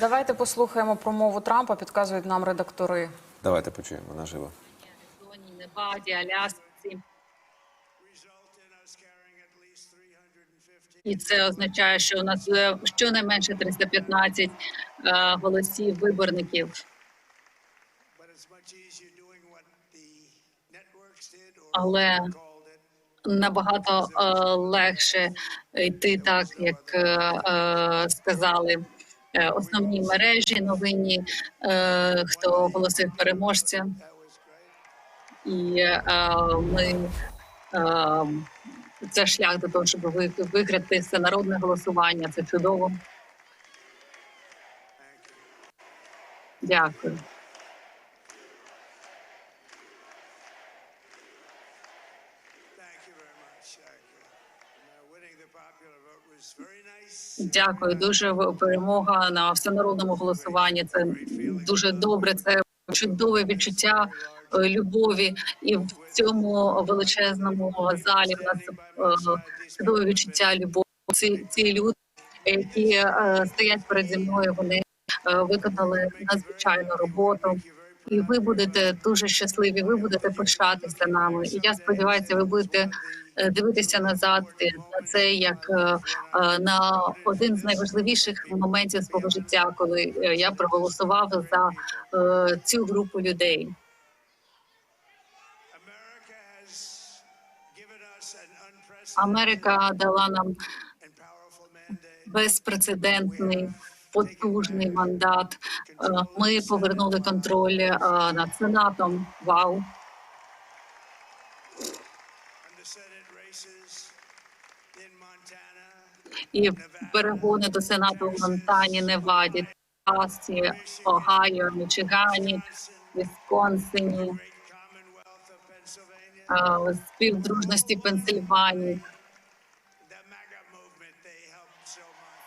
Давайте послухаємо промову Трампа. Підказують нам редактори. Давайте почуємо наживо. Неваді, Алясці. І це означає, що у нас е, щонайменше 315 е, голосів виборників. Але набагато е, легше йти так, як сказали основні мережі новинні, е, хто оголосив переможця. І е, ми е, це шлях до того, щоб ви- виграти всенародне голосування. Це чудово. Дякую. Дякую. Дуже перемога на всенародному голосуванні. Це дуже добре. Це чудове відчуття е, любові, і в цьому величезному залі в нас е, чудове відчуття любові. Ці, ці люди, які е, стоять переді мною, вони е, виконали надзвичайну роботу. І ви будете дуже щасливі. Ви будете пишатися нами. І я сподіваюся, ви будете дивитися назад е, на це як е, е, на один з найважливіших моментів свого життя, коли е, я проголосував за е, цю групу людей. Америка дала нам безпрецедентний потужний мандат. Е, Ми повернули контроль е, над сенатом. Вау! І перегони до сенату в Монтані, Неваді, Техасі, Огайо, Мічигані, Вісконсині, співдружності Пенсильванії.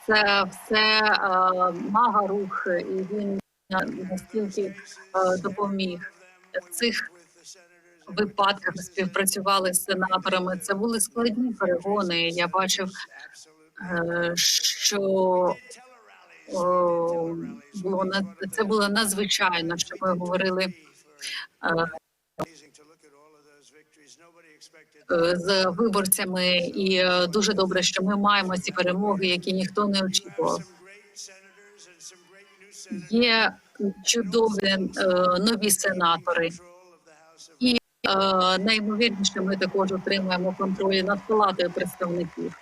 Це все мага рух, і він настільки допоміг. Цих випадках співпрацювали з сенаторами. Це були складні перегони. Я бачив, е, що було це було надзвичайно, що ми говорили е, е, з виборцями, і дуже добре, що ми маємо ці перемоги, які ніхто не очікував. Є чудові нові сенатори, і найімовірніше, ми також отримаємо контроль над палатою представників.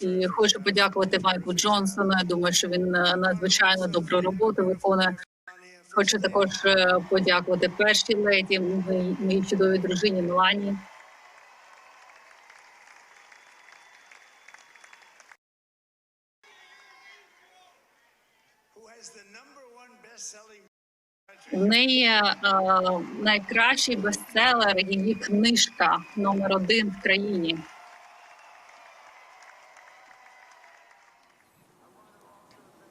І хочу подякувати Майку Джонсону. Я думаю, що він е, надзвичайно добру роботу виконує. Хочу також е, подякувати першій леді, моїй чудовій дружині Мелані. В неї е, найкращий бестселер, її книжка номер один в країні.